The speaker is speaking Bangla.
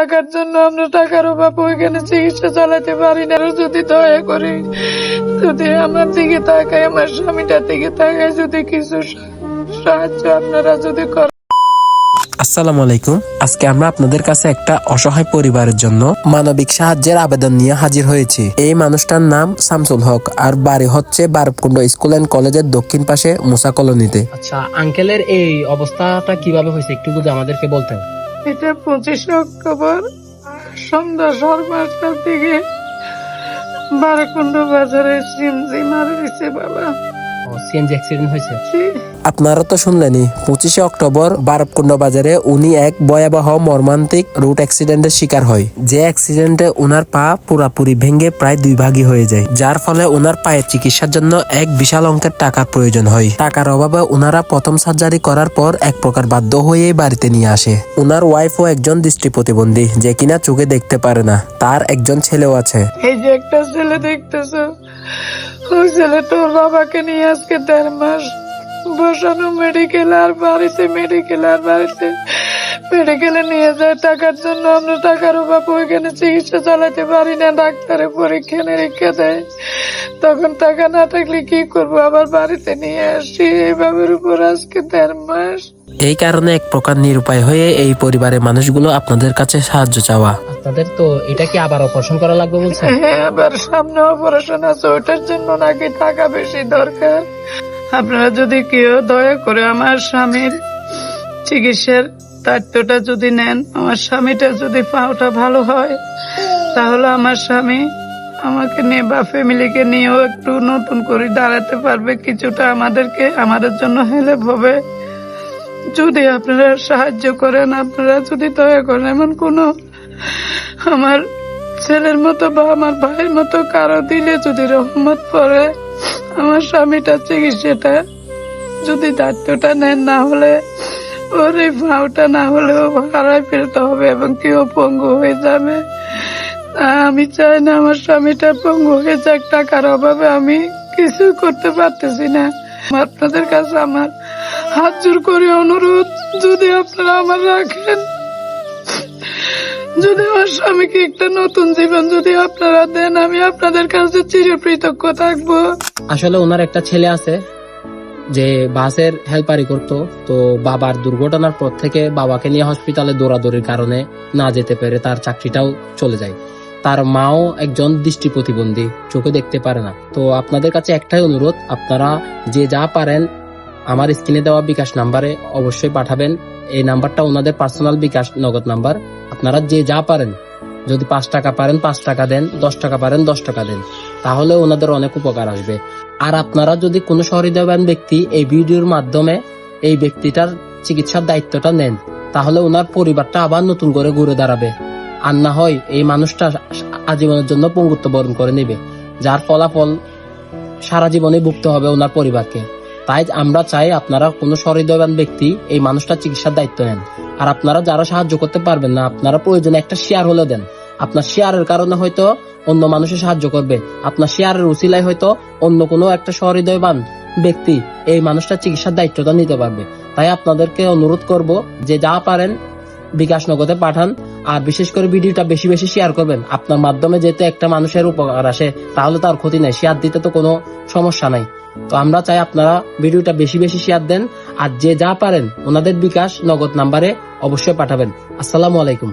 টাকার জন্য আমরা টাকার অভাব ওইখানে চিকিৎসা চালাতে পারি না। যদি দয়া করে যদি আমার দিকে তাকায় আমার স্বামীটার দিকে তাকায় যদি কিছু সাহায্য আপনারা যদি করেন। আসসালামু আলাইকুম। আজকে আমরা আপনাদের কাছে একটা অসহায় পরিবারের জন্য মানবিক সাহায্যের আবেদন নিয়ে হাজির হয়েছি। এই মানুষটার নাম শামসুল হক আর বাড়ি হচ্ছে বারকুণ্ড স্কুল অ্যান্ড কলেজের দক্ষিণ পাশে মুসা কলোনিতে। আচ্ছা আঙ্কেলের এই অবস্থাটা কীভাবে হয়েছে একটু যদি আমাদেরকে বলতেন। এটা পঁচিশে অক্টোবর সন্ধ্যা সাড়ে পাঁচটার দিকে বারাকুণ্ড বাজারে সিমজি মারা বাবা। সিএনজি অ্যাক্সিডেন্ট হয়েছে। আপনারা তো শুনলেনই পঁচিশে অক্টোবর বারবকুণ্ড বাজারে উনি এক ভয়াবহ মর্মান্তিক রুট অ্যাক্সিডেন্টের শিকার হয়। যে অ্যাক্সিডেন্টে ওনার পা পুরাপুরি ভেঙে প্রায় দুই ভাগই হয়ে যায় যার ফলে ওনার পায়ের চিকিৎসার জন্য এক বিশাল অঙ্কের টাকার প্রয়োজন হয়। টাকার অভাবে ওনারা প্রথম সার্জারি করার পর এক প্রকার বাধ্য হয়ে বাড়িতে নিয়ে আসে। ওনার ওয়াইফও একজন দৃষ্টি প্রতিবন্ধী যে কিনা চোখে দেখতে পারে না। তার একজন ছেলেও আছে। এই যে একটা ছেলে দেখতেছো ওই ছেলেটা ওর বাবাকে নিয়ে আজকে দেড় মাস বসানো মেডিকেল আর বাড়িতে মেডিকেল আর বাড়িতে মেডিকেলে নিয়ে যায় টাকার জন্য। আমরা টাকার অভাব ওইখানে চিকিৎসা চালাতে পারি না, ডাক্তারে পরীক্ষা নিরীক্ষা দেয়। তখন টাকা না থাকলে কি করব? আবার বাড়িতে নিয়ে আসি। এইভাবের উপর আজকে দেড় মাস। এই কারণে এক প্রকার নিরুপায় হয়ে এই পরিবারের মানুষগুলো আপনাদের কাছে সাহায্য চাওয়া। আপনাদের তো এটা কি আবার অপারেশন করা লাগবে বলছেন? হ্যাঁ আবার সামনে অপারেশন আছে, ওটার জন্য নাকি টাকা বেশি দরকার। আপনারা যদি কেউ দয়া করে আমার স্বামীর চিকিৎসার দায়িত্বটা যদি নেন, আমার স্বামীটা যদি পাওটা ভালো হয়, তাহলে আমার স্বামী আমাকে নিয়ে বা ফ্যামিলিকে নিয়েও একটু নতুন করে দাঁড়াতে পারবে। কিছুটা আমাদেরকে, আমাদের জন্য হেল্প হবে। যদি আপনারা সাহায্য করেন, আপনারা যদি দয়া করেন, এমন কোনো আমার ছেলের মতো বা আমার ভাইয়ের মতো কারও দিলে যদি রহমত পড়ে, আমার স্বামীটা চিকিৎসাটা যদি দায়িত্বটা নেন, না হলে ওর এই ভাওটা, না হলেও হারাই ফেলতে হবে এবং কেউ পঙ্গু হয়ে যাবে। আমি চাই না আমার স্বামীটা পঙ্গু হয়ে যাক, টাকার অভাবে আমি কিছু করতে পারতেছি না। আপনাদের কাছে আমার হাত জোর করে অনুরোধ যদি আপনারা আমার রাখেন। যদি আমার স্বামীকে একটা নতুন জীবন যদি আপনারা দেন, আমি আপনাদের কাছে চিরকৃতজ্ঞ থাকব। আসলে ওনার একটা ছেলে আছে, যে বাসের হেল্পারি করতো, তো বাবার দুর্ঘটনার পর থেকে বাবাকে নিয়ে হসপিটালে দৌড়াদৌড়ির কারণে না যেতে পেরে তার চাকরিটাও চলে যায়। তার মাও একজন দৃষ্টি প্রতিবন্ধী, চোখে দেখতে পারে না। তো আপনাদের কাছে একটাই অনুরোধ, আপনারা যে যা পারেন আমার স্ক্রিনে দেওয়া বিকাশ নাম্বারে অবশ্যই পাঠাবেন। এই নাম্বারটা ওনাদের পার্সোনাল বিকাশ নগদ নাম্বার। আপনারা যে যা পারেন, যদি পাঁচ টাকা পারেন, পাঁচ টাকা দেন, দশ টাকা পারেন, দশ টাকা দেন, তাহলে ওনাদের অনেক উপকার আসবে। আর আপনারা যদি কোনো সহৃদয়বান ব্যক্তি এই ভিডিওর মাধ্যমে এই ব্যক্তিটার চিকিৎসার দায়িত্বটা নেন, তাহলে ওনার পরিবারটা আবার নতুন করে ঘুরে দাঁড়াবে। আর না হয় এই মানুষটা আজীবনের জন্য পঙ্গুত্ব বরণ করে নেবে, যার ফলাফল সারা জীবনে ভুগতে হবে ওনার পরিবারকে। তাই আমরা চাই আপনারা কোনো সহৃদয়বান ব্যক্তি এই মানুষটার চিকিৎসার দায়িত্ব নেন। আর আপনারা যারা সাহায্য করতে পারবেন না, আপনারা প্রয়োজনে একটা শেয়ার হলে দেন। আপনার শেয়ারের কারণে হয়তো অন্য মানুষের সাহায্য করবে। আপনার শেয়ারের উসিলায় হয়তো অন্য কোনো একটা সহৃদয়বান ব্যক্তি এই মানুষটার চিকিৎসার দায়িত্বটা নিতে পারবে। তাই আপনাদেরকে অনুরোধ করব যে যা পারেন বিকাশ নগদে পাঠান, আর বিশেষ করে ভিডিওটা বেশি বেশি শেয়ার করবেন। আপনার মাধ্যমে যেহেতু একটা মানুষের উপকার আসে, তাহলে তার ক্ষতি নাই শেয়ার দিতে তো কোনো সমস্যা নাই। তো আমরা চাই আপনারা ভিডিওটা বেশি বেশি শেয়ার দেন, আর যে যা পারেন ওনাদের বিকাশ নগদ নাম্বারে অবশ্যই পাঠাবেন। আসসালামু আলাইকুম।